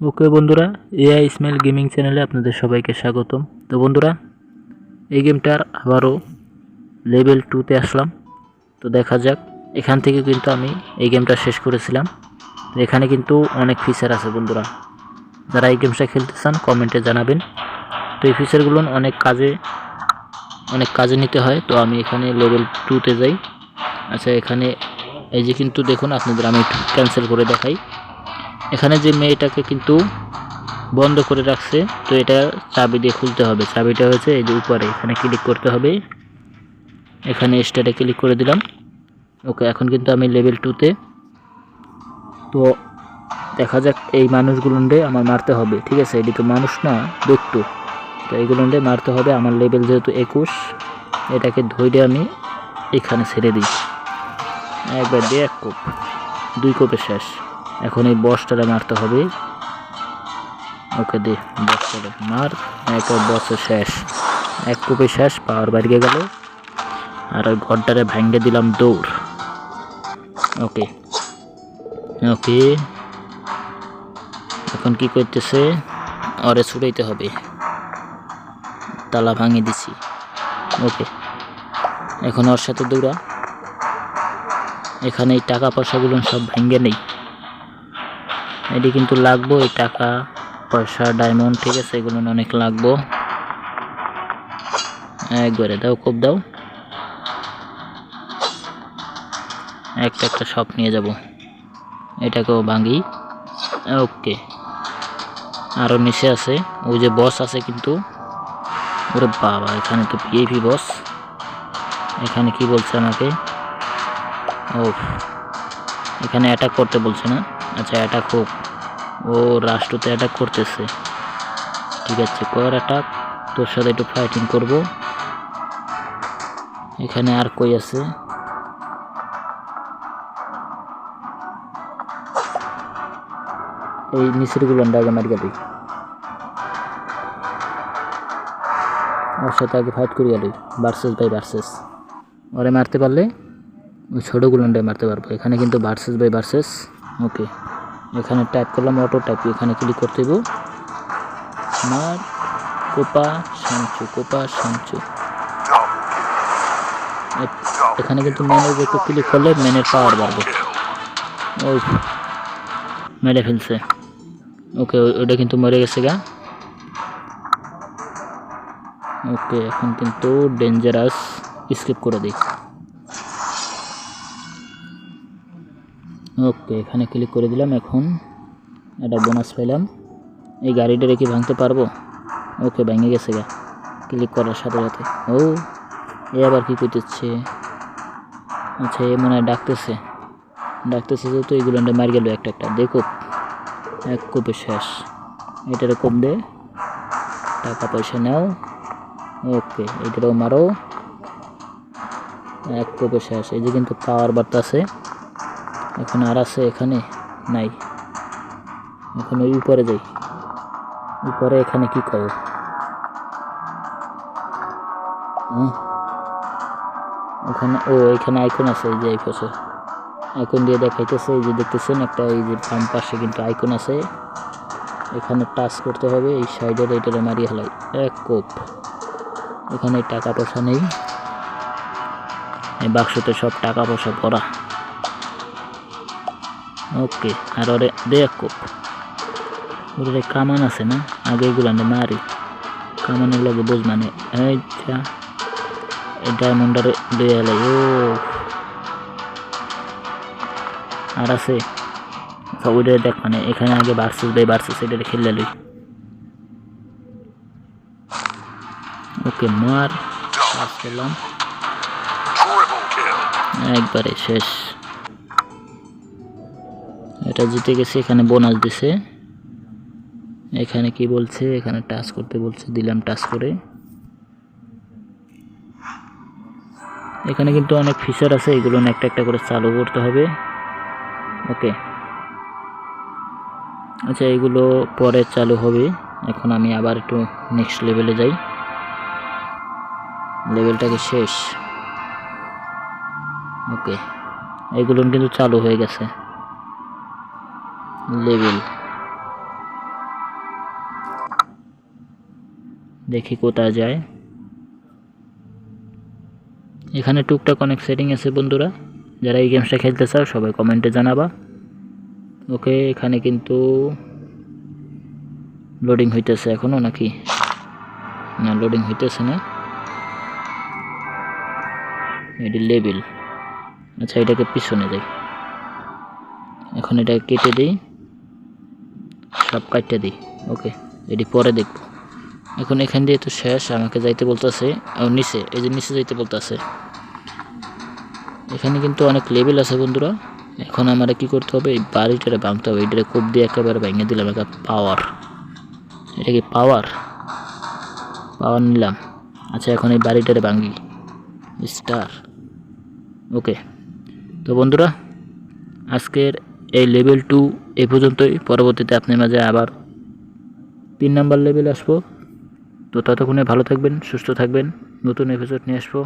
ওকে বন্ধুরা AI Ismail gaming চ্যানেলে আপনাদের সবাইকে স্বাগতম। তো বন্ধুরা, এই গেমটার আবারও লেভেল টুতে আসলাম। তো দেখা যাক, এখান থেকে কিন্তু আমি এই গেমটা শেষ করেছিলাম। এখানে কিন্তু অনেক ফিচার আছে বন্ধুরা। যারা এই গেমটা খেলতে চান, কমেন্টে জানাবেন। তো এই ফিচারগুলো অনেক কাজে অনেক কাজে নিতে হয়। তো আমি এখানে লেভেল টুতে যাই। আচ্ছা এখানে এই যে কিন্তু দেখুন, আপনাদের আমি ক্যান্সেল করে দেখাই। এখানে যে মেয়েটাকে কিন্তু বন্ধ করে রাখছে, তো এটা চাবি দিয়ে খুলতে হবে। চাবিটা হয়েছে এই যে উপরে, এখানে ক্লিক করতে হবে। এখানে স্টারে ক্লিক করে দিলাম। ওকে, এখন কিন্তু আমি লেভেল টুতে তো। দেখা যাক এই মানুষগুলোন্ডে আমার মারতে হবে, ঠিক আছে? তো মানুষ না, দৈত্য। তো এইগুলোন্ডে মারতে হবে, আমার লেভেল যেহেতু একুশ, এটাকে ধৈর্য আমি এখানে ছেড়ে দিই। একবার দিয়ে এক কোপ, দুই কোপে শেষ। এখন এই বসটারে মারতে হবে। ওকে দে বসটারে মার এক বসে শেষ। এক কোপে শেষ পাওয়ার বাড়িয়ে গেল। আর ওই ঘরটারে ভাঙ্গে দিলাম দৌড়। ওকে। ওকে। এখন কি করতেছে? অরে ছুটাইতে হবে। তালা ভাঙিয়ে দিছি। ওকে। এখন ওর সাথে দৌড়া। এখানে এই টাকা পয়সাগুলো সব ভেঙে নেই। এটি কিন্তু লাগবো, এই টাকা, পয়সা ডায়মন্ড ঠিক আছে এগুলো অনেক লাগবো। একবারে দাও, খুব দাও। একটা একটা সব নিয়ে যাব। এটাকেও ভাঙি। ওকে। আরও নিচে আছে। ওই যে বস আছে কিন্তু। ওরে বাবা, এখানে তো পিএপি বস এখানে কি বলছে আমাকে? ও এখানে অ্যাটাক করতে বলছে না। আচ্ছা অ্যাটাক হোক ও রাষ্ট্রতে অ্যাটাক করতেছে। ঠিক আছে, কর অ্যাটাক তোর সাথে একটু ফাইটিং করব। এখানে আর কই আছে? এই নিচেরগুলো আগে মারি গেলি ওর সাথে আগে ফাইট করি গেলি ভার্সেস বাই ভার্সেস ওরে মারতে পারলে? ওই ছোটোগুলো মারতে পারব। এখানে কিন্তু ভার্সেস বাই ভার্সেস ওকে এখানে টাইপ করলাম অটো টাইপ এখানে ক্লিক করতে দেবো মার কোপা সাঞ্চু কোপা সাঞ্চু এখানে কিন্তু ম্যানের একটু ক্লিক করলে ম্যানের পাওয়ার বাড়বে। ও মেরে ফেলছে। ওকে ওটা কিন্তু মরে গেছে গা। ওকে, এখন কিন্তু ডেঞ্জারাস স্কিপ করে দিই। ওকে, এখানে ক্লিক করে দিলাম, এখন একটা বোনাস পেলাম এই গাড়িটা কি ভাঙতে পারব? ওকে, ভেঙে গেছে গা। ক্লিক করার সাথে সাথে। ও, এ আবার কি করতেছে? আচ্ছা এ মনে হয় ডাকতেছে। ডাকতেছে যেহেতু এইগুলো মার গেল একটা একটা। দেখো, এক কোপে শেষ। এটারে কোপ দে। টাকা পয়সা নাও। ওকে, এটারও মারো। এক কোপে শেষ। এই যে কিন্তু পাওয়ার বার্তাছে এখন আর আছে এখানে? নাই। এখন ওই উপরে যাই। উপরে এখানে কি করো ওখানে, ও, এখানে আইকন আছে, এই যে এই পাশে। আইকন দিয়ে দেখাইতেছে, এই যে দেখতেছেন একটা, এই যে বাম পাশে কিন্তু আইকন আছে। এখানে টাচ করতে হবে, এই সাইডের এইটারে মারিয়ে হেলাই এক কোপ। এখানে টাকা পয়সা নেই। এই বাক্সতে সব টাকা পয়সা ভরা। ওকে আর ওরে দেখ ওরে কামান আছে না আগে এগুলো মারি কামানের লগে বুঝ মানে এইটা এই ডায়মন্ডারে দিয়ে এলাই ও আর আছে ওইটা দেখ মানে এখানে আগে ভার্সেস বাই ভার্সেস এটা খেলে লই ওকে মার kill. একবারে শেষ এটা জিতে গেছে, এখানে বোনাস দিছে। এখানে কি বলছে? এখানে টাচ করতে বলছে, দিলাম টাচ করে। এখানে কিন্তু অনেক ফিচার আছে, এগুলো একটা একটা করে চালু করতে হবে। ওকে আচ্ছা এগুলো পরে চালু হবে। এখন আমি আবার একটু নেক্সট লেভেলে যাই। লেভেলটাকে শেষ। ওকে এগুলো কিন্তু চালু হয়ে গেছে। লেভেল। দেখি কোথায় যায়। এখানে টুকটাক অনেক সেটিং আছে বন্ধুরা। যারা এই গেমসটা খেলতে চাও, সবাই কমেন্টে জানাবা। ওকে, এখানে কিন্তু লোডিং হইতেছে এখনও নাকি? না লোডিং হইতেছে না। এটি লেবেল আচ্ছা এটাকে পিছনে দেয় এখন এটা কেটে দিই। সব কাটতে দিই। ওকে এটি পরে দেখব। এখন এখান দিয়ে তো শেষ, আমাকে যাইতে বলতেছে নিচে, এই যে নিচে যাইতে বলতেছে। এখানে কিন্তু অনেক লেভেল আছে বন্ধুরা। এখন আমার কি করতে হবে, এই বাড়িটারে ভাঙতে হবে। এটারে কোপ দিয়ে একেবারে ভেঙে দিলাম, একটা পাওয়ার এটা কি পাওয়ার পাওয়ার নিলাম। আচ্ছা এখন এই বাড়িটারে ভাঙি। স্টার ওকে তো বন্ধুরা, আজকের এই লেভেল টু এ পর্যন্তই। পরবর্তীতে আপনার মাঝে আবার তিন নাম্বার লেভেল আসব। তো ততক্ষণে ভালো থাকবেন, সুস্থ থাকবেন। নতুন এপিসোড নিয়ে আসব।